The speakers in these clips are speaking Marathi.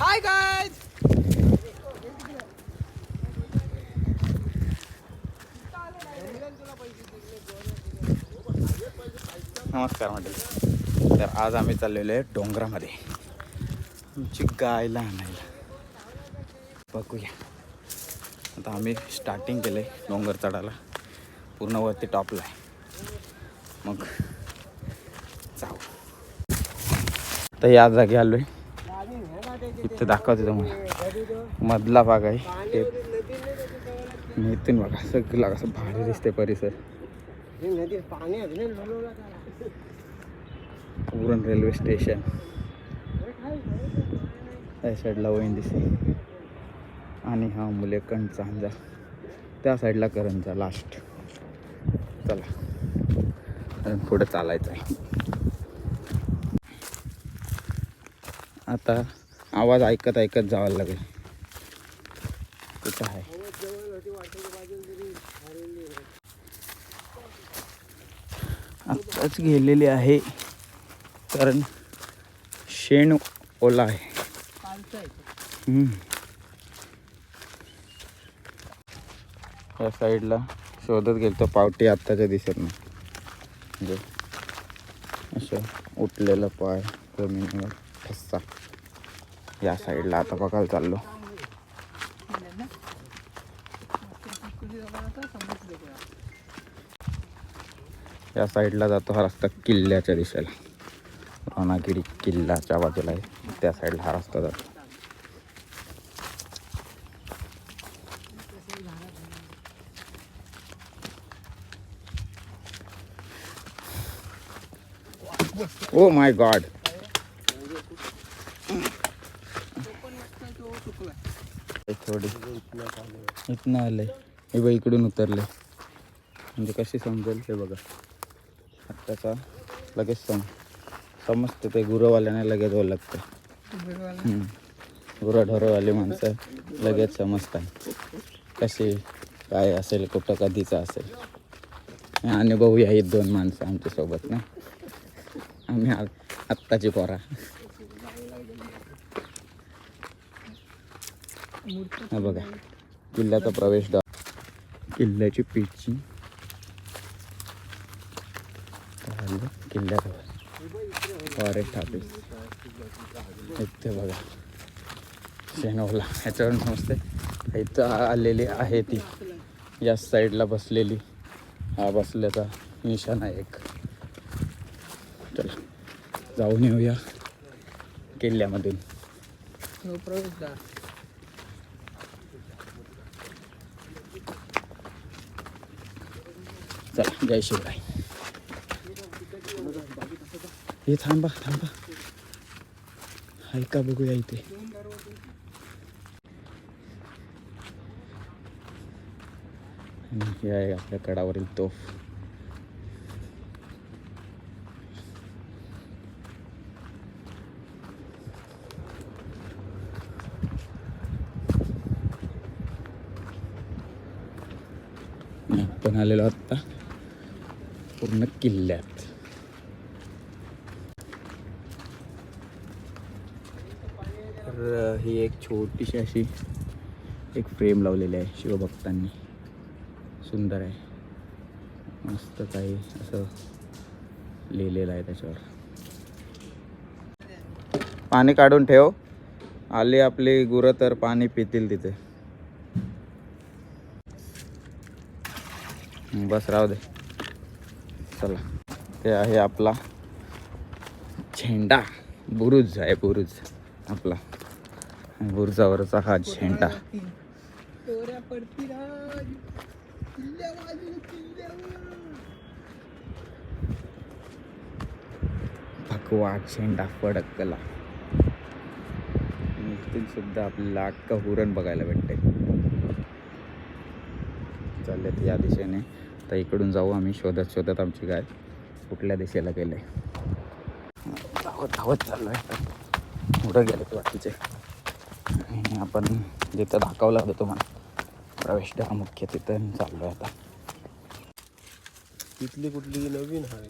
हाय गाइस नमस्कार मंडळी. तर आज आम्ही चाललेलो आहे डोंगरामध्ये. आमची गायला आणायला बघूया. आता आम्ही स्टार्टिंग केलं आहे डोंगर चढायला. पूर्ण वरती टॉपला आहे. मग जाऊ. तर या जागी आलो आहे इथं दाखवते तुम्हाला. मधला भाग आहे. ते आणि इथून बघा सगळं कसं भारी दिसते परिसर. Uran railway station. त्या साईडला वैन दिसे आणि हा मुलेकंड चांजा त्या साईडला करंजा लास्ट चला. अजून पुढं चालायचं आहे आता आवाज ऐकत ऐकत जावं लागेल. कुठं आहे? आत्ताच गेलेली आहे. कारण शेण ओला आहे. या साईडला शोधत गेलो पावटी आत्ताच्या दिसत नाही म्हणजे असं उठलेलं पाय जमिनीवर ठस्सा या साईडला आता बघायला चाललो. या साईडला जातो हा रस्ता किल्ल्याच्या दिशेला. रानागिरी किल्ल्याच्या बाजूला आहे. त्या साईडला हा रस्ता जातो. ओ माय गॉड थोडी इथनं आलंय. हे बघ इकडून उतरले म्हणजे कशी समजेल ते बघा. आत्ताचा लगेच सम समजते ते गुरवाल्याने लगेच ओळखतं. हम्म. गुरं ढोरवाली माणसं लगेच समजतात. कशी काय असेल कुठं कधीचं असेल. आणि बघूया ही दोन माणसं आमच्यासोबत ना. आम्ही आ- आत्ताची पोरा. हा बघा. किल्ल्याचा प्रवेशद्वार किल्ल्याची पेची. झालं. किल्ल्याजवळ फॉरेस्ट ऑफिस इथे बघा. शेनोला. ह्याच्यावर समजते इथं आलेली आहे ती. या साईडला बसलेली. हा बसल्याचा निशाण आहे एक. चला. जाऊन येऊया किल्ल्यामधून. हो, प्रवेशद्वार चला जय शिवराय. हे थांबा थांबा. ऐका बघूया इथे. हे आहे आपल्या कडावरील तोफ. पण आपण आलेलो आत्ता. पूर्ण किल्ल्यात. तर ही एक छोटीशी अशी एक फ्रेम लावलेली आहे शिवभक्तांनी. सुंदर आहे. मस्त काही असं लिहिलेलं आहे त्याच्यावर. पाणी काढून ठेव. आली आपली गुरं तर पाणी पितील तिथे. बस राहू दे. चला. ते आहे आपला झेंडा. बुरुज आहे बुरुज. आपला बुरुजावरचा हा झेंडा. भगवा झेंडा फडकला. आणि सुद्धा आपल्याला अख्खा हुरण बघायला भेटते चाललेत या दिशेने. तर इकडून जाऊ आम्ही शोधत शोधत आमची गाय कुठल्या दिशेला गेले धावत धावत चाललो आहे पुढं गेले बाकीचे. आणि आपण जिथं दाखवलं होतं तुम्हाला प्रवेशद्वार मुख्य तिथं चाललो आहे आता. तिथली कुठली नवीन आहे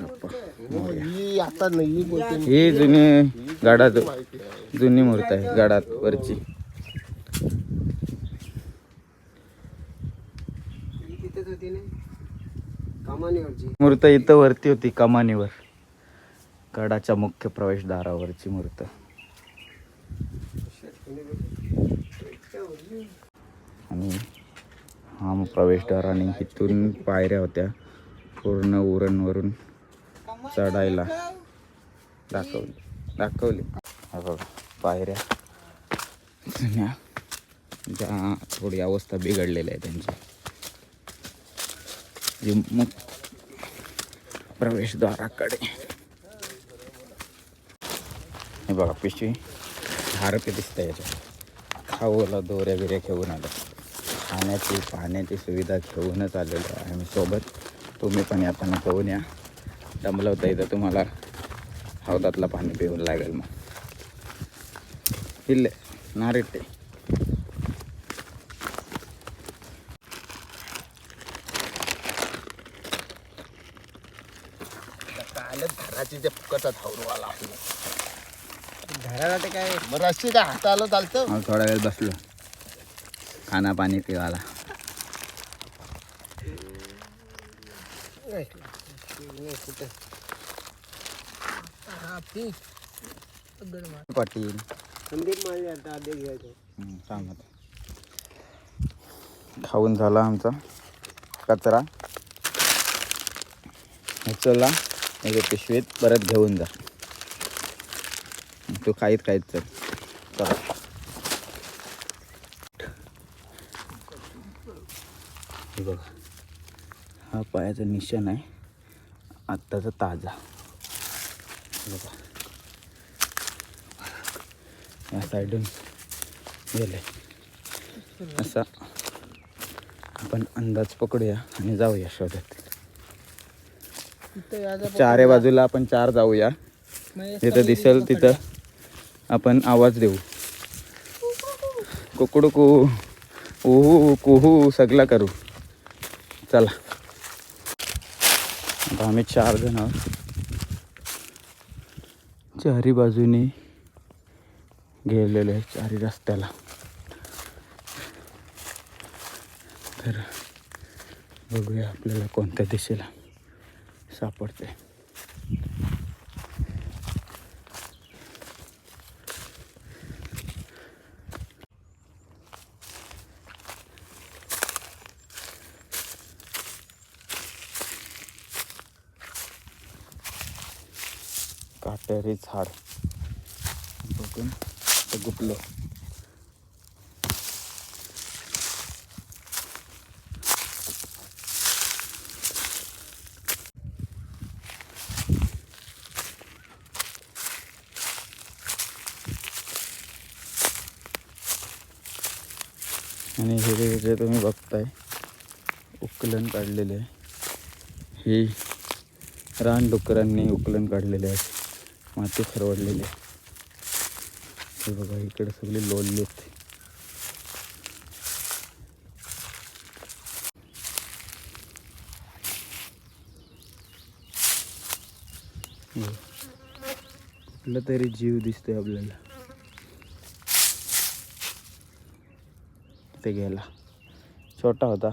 हो. ही आता ही जुनी गाडा माहिती आहे जुनी मूर्त आहे गडात वरची तिथेच होती ना कमानीवरची. मूर्त इथं वरती होती कमानीवर. गडाच्या मुख्य प्रवेशद्वारावरची मूर्त. आणि हा मग प्रवेशद्वार आणि इथून पायऱ्या होत्या. पूर्ण उरणवरून चढायला दाखवली. दाखवली. बघा पायऱ्या. जुन्या. ज्या थोडी अवस्था बिघडलेली आहे त्यांची जी मुख्य प्रवेशद्वाराकडे. हे बघा पिशवी. दहा दिसत आहे याच्या खाऊला दोऱ्या बिऱ्या घेऊन आलो. खाण्याची पाण्याची सुविधा घेऊनच आलेलो आहे आम्ही सोबत. तुम्ही पण येताना पाहून या. दमलवता येतं तुम्हाला. हौदातलं पाणी पिऊन लागेल मग. किल्ले नारेटे ते फुकटचा धावरू आला घराला ते काय? बरं अशी काय हाता आलं चालतं. मग थोडा वेळ बसलो. खाना पाणी पिवायला कुठे? पी दगड मार. पाटील. संदीप माझे आता आधे घ्यायचं. हम्म, सांगत खाऊन झाला आमचा कचरा. उचलला. म्हणजे पिशवीत परत घेऊन जा. तू काहीत काहीत चल. चला. हे बघा. हा पायाचा निशाण आहे. आत्ताचा ताजा. बघा. या साईडून गेले. असा आपण अंदाज पकडूया आणि जाऊया शोधत. चारे बाजूला आपण चार जाऊया. जिथं दिसेल तिथं आपण आवाज देऊ. कुकडू कुहू उहू कुहू सगळं करू. चला. आता आम्ही चार जण आहोत. चारी बाजूने गेलेलो आहे चारी रस्त्याला. तर बघूया आपल्याला कोणत्या दिशेला. सापडते काटेरी झाड. बघून ते आणि हे जे तुम्ही बघताय उकलन काढलेले आहे. रान रानडुकरांनी उकलन काढलेले आहे. माती खरवडलेली आहे. हे बघा इकडे सगळे लोळले आहेत हो. कुठला तरी जीव दिसतोय आपल्याला. ते गेला छोटा होता.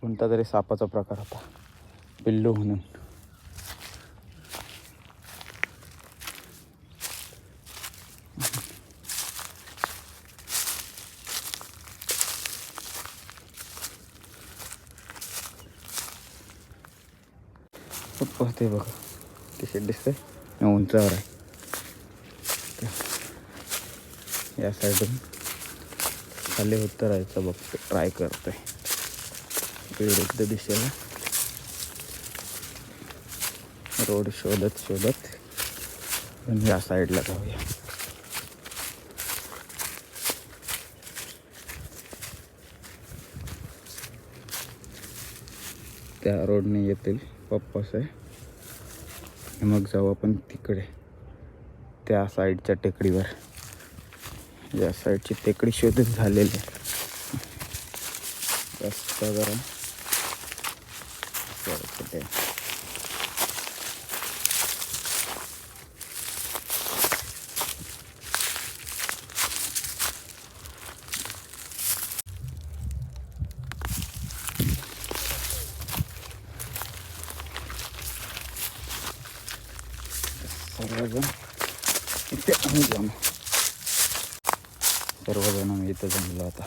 कोणता तरी सापाचा प्रकार होता. पिल्लू म्हणून. ते बघा. टी शर्ट दिसतंय? मी उंचावर आहे. या साईडून. खाली उतरायचं बघतो ट्राय करतोय. विरुद्ध दिशेला रोड शोधत शोधत. पण या साईडला जाऊया. त्या रोडने येतील पप्पास आहे. मग जाऊ आपण तिकडे त्या साईडच्या टेकडीवर. या साईडची टेकडी शोधून झालेली. जास्त गरम. कुठे सर्वजण इथे आम्ही जाऊ सर्वजण मी इथं जमलो आता.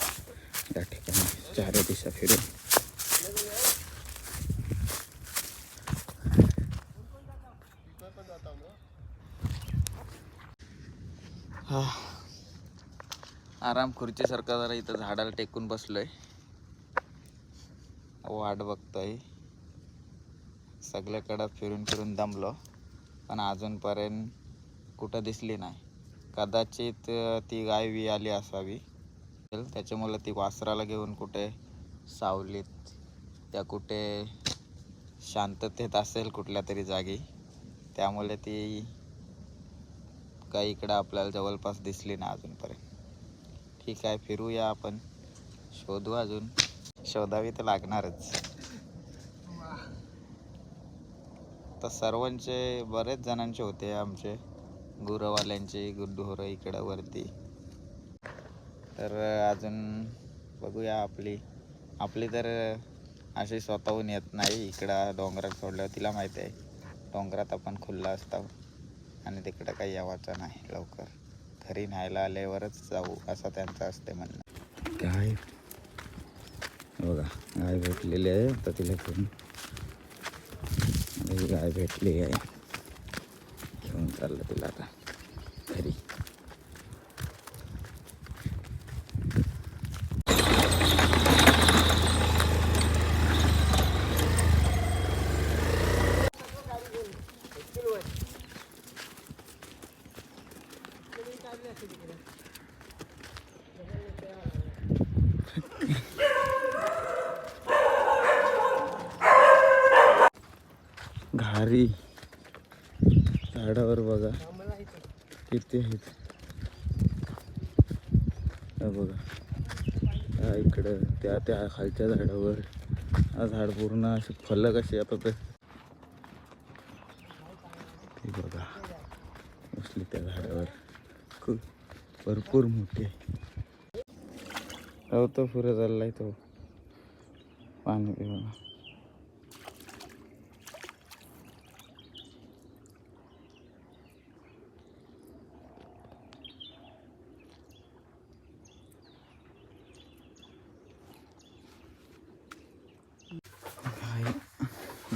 या ठिकाणी चार दिशा फिरून. हा. आराम खुर्चीसारखा जरा इथं झाडाला टेकून बसलोय. वाट बघतोय. सगळ्याकडं फिरून फिरून दमलो. पण अजूनपर्यंत कुठं दिसली नाही. कदाचित ती गायवी आली असावी. त्याच्यामुळे ती वासराला घेऊन कुठे सावलीत त्या कुठे शांततेत असेल कुठल्या तरी जागी. त्यामुळे ती काही इकडं आपल्याला जवळपास दिसली ना अजूनपर्यंत. ठीक आहे फिरूया आपण. शोधू अजून. शोधावी तर लागणारच. तर सर्वांचे बरेच जणांचे होते आमचे. गुरवाल्यांचे गुड्डुहोरं इकडं वरती तर अजून बघूया आपली. आपली तर अशी स्वतःहून येत नाही. इकडं डोंगरात सोडल्यावर तिला माहिती आहे. डोंगरात आपण खुल्ला असतो आणि तिकडं काही यावाचं नाही लवकर. घरी न्यायला आल्यावरच जाऊ असं त्यांचं असते म्हणणं. काय? बघा गाय भेटलेली आहे. तर तिला घेऊन. गाय भेटली आहे. घेऊन चाललं तिला आता घरी घारी झाडावर बघा. किती आहेत. हा बघा. हा इकडं त्या त्या खालच्या झाडावर. हा झाड पूर्ण असे फलक असे आता ते बघा. बसली त्या झाडावर. खूप भरपूर मोठी. आहे हो तो पुरं चाललाय तो. पाणी पिऊन.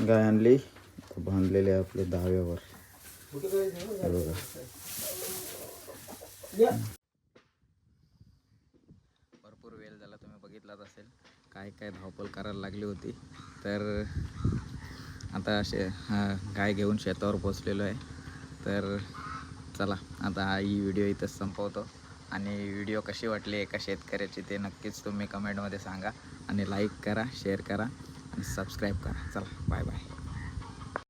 गाय आणली. बांधलेले आहे आपले दहाव्यावर. बघा. भरपूर वेळ झाला तुम्ही बघितलाच असेल. काय काय धावपळ करायला लागली होती. तर आता असे अं, गाय घेऊन शेतावर पोचलेलो आहे. तर चला आता हा ही व्हिडिओ इथंच संपवतो. आणि व्हिडिओ कशी वाटली एका शेतकऱ्याची ते नक्कीच तुम्ही कमेंटमध्ये सांगा. आणि लाईक करा शेअर करा. आणि सबस्क्राईब करा. चला बाय बाय